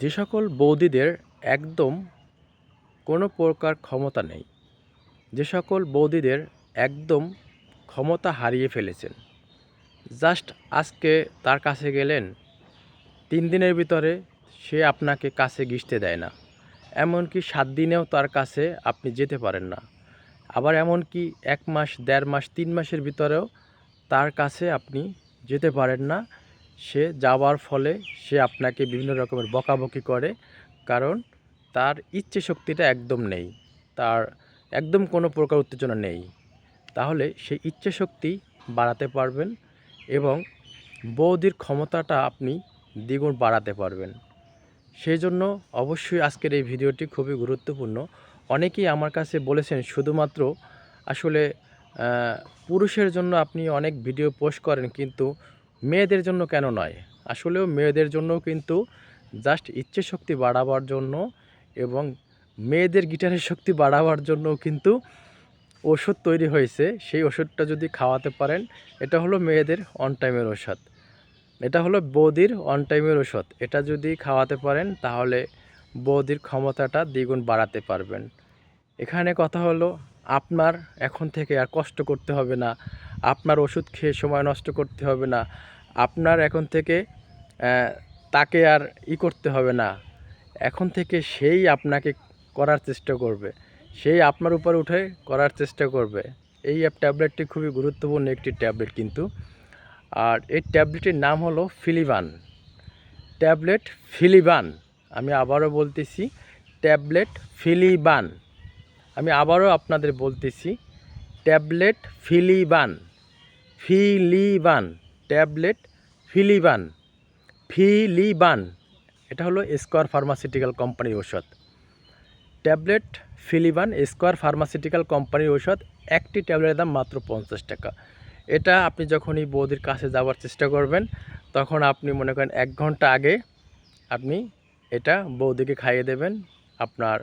যে সকল বৌদিদের একদম কোনো প্রকার ক্ষমতা নেই। যে সকল বৌদিদের একদম ক্ষমতা হারিয়ে ফেলেছেন। জাস্ট আজকে তার কাছে গেলেন, তিন দিনের ভিতরে সে আপনাকে কাছে ঘিসতে দেয় না। এমনকি সাত দিনেও তার কাছে আপনি যেতে পারেন না। আবার এমনকি এক মাস, দেড় মাস, তিন মাসের ভিতরেও তার কাছে আপনি যেতে পারেন না। সে যাওয়ার ফলে সে আপনাকে বিভিন্ন রকমের বকাবকি করে, কারণ তার ইচ্ছে শক্তিটা একদম নেই, তার একদম কোনো প্রকার উত্তেজনা নেই। তাহলে সেই ইচ্ছে শক্তি বাড়াতে পারবেন এবং বৌদির ক্ষমতাটা আপনি দ্বিগুণ বাড়াতে পারবেন। সেই জন্য অবশ্যই আজকের এই ভিডিওটি খুবই গুরুত্বপূর্ণ। অনেকেই আমার কাছে বলেছেন, শুধুমাত্র আসলে পুরুষের জন্য আপনি অনেক ভিডিও পোস্ট করেন, কিন্তু মেয়েদের জন্য কেন নয়? আসলেও মেয়েদের জন্যও কিন্তু জাস্ট ইচ্ছে শক্তি বাড়াবার জন্য এবং মেয়েদের গিটারের শক্তি বাড়াবার জন্যও কিন্তু ওষুধ তৈরি হয়েছে। সেই ওষুধটা যদি খাওয়াতে পারেন, এটা হলো মেয়েদের অন টাইমের ওষুধ। এটা হলো বৌদির অন টাইমের ওষুধ। এটা যদি খাওয়াতে পারেন, তাহলে বৌদির ক্ষমতাটা দ্বিগুণ বাড়াতে পারবেন। এখানে কথা হলো, আপনার এখন থেকে আর কষ্ট করতে হবে না। আপনার ওষুধ খেয়ে সময় নষ্ট করতে হবে না। আপনার এখন থেকে তাকে আর ই করতে হবে না। এখন থেকে সেই আপনাকে করার চেষ্টা করবে। সেই আপনার উপর উঠে করার চেষ্টা করবে। এই ট্যাবলেটটি খুবই গুরুত্বপূর্ণ একটি ট্যাবলেট কিন্তু। আর এই ট্যাবলেটের নাম হলো ফিলিবান। ট্যাবলেট ফিলিবান। আমি আবারও বলতেছি, ট্যাবলেট ফিলিবান। আমি আবারও আপনাদের বলতেছি, ট্যাবলেট ফিলিবান। ফিলিবান, ট্যাবলেট ফিলিবান ফিলিবান, এটা হলো স্কোয়ার ফার্মাসিউটিক্যাল কোম্পানির ঔষধ। ট্যাবলেট ফিলিবান, স্কোয়ার ফার্মাসিউটিক্যাল কোম্পানির ঔষধ, একটি ট্যাবলেটের দাম মাত্র পঞ্চাশ টাকা। এটা আপনি যখনই বৌদির কাছে যাওয়ার চেষ্টা করবেন, তখন আপনি মনে করেন এক ঘণ্টা আগে আপনি এটা বৌদিকে খাইয়ে দেবেন, আপনার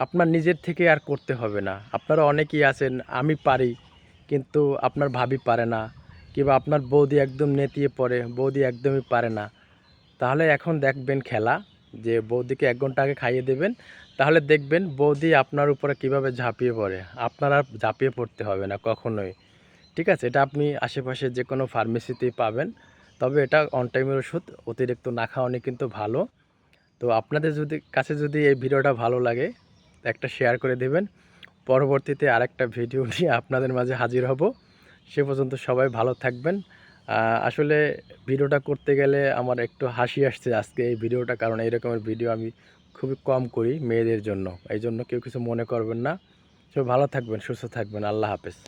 আপনার নিজের থেকে আর করতে হবে না। আপনারা অনেকেই আছেন, আমি পারি কিন্তু আপনার ভাবি পারে না, কিংবা আপনার বৌদি একদম নেতিয়ে পড়ে, বৌদি একদমই পারে না। তাহলে এখন দেখবেন খেলা, যে বৌদিকে এক ঘণ্টা আগে খাইয়ে দেবেন, তাহলে দেখবেন বৌদি আপনার উপরে কীভাবে ঝাঁপিয়ে পড়ে। আপনার আর ঝাঁপিয়ে পড়তে হবে না কখনোই। ঠিক আছে, এটা আপনি আশেপাশে যে কোনো ফার্মেসিতেই পাবেন, তবে এটা অন টাইমের ওষুধ, অতিরিক্ত না খাওয়ানি কিন্তু ভালো। তো আপনাদের যদি, কাছে যদি এই ভিডিওটা ভালো লাগে, একটা শেয়ার করে দেবেন। পরবর্তীতে আরেকটা ভিডিও নিয়ে আপনাদের মাঝে হাজির হব। সে পর্যন্ত সবাই ভালো থাকবেন। আসলে ভিডিওটা করতে গেলে আমার একটু হাসি আসছে আজকে এই ভিডিওটা, কারণ এই রকমের ভিডিও আমি খুবই কম করি মেয়েদের জন্য। এই জন্য কেউ কিছু মনে করবেন না। সবাই ভালো থাকবেন, সুস্থ থাকবেন। আল্লাহ হাফেজ।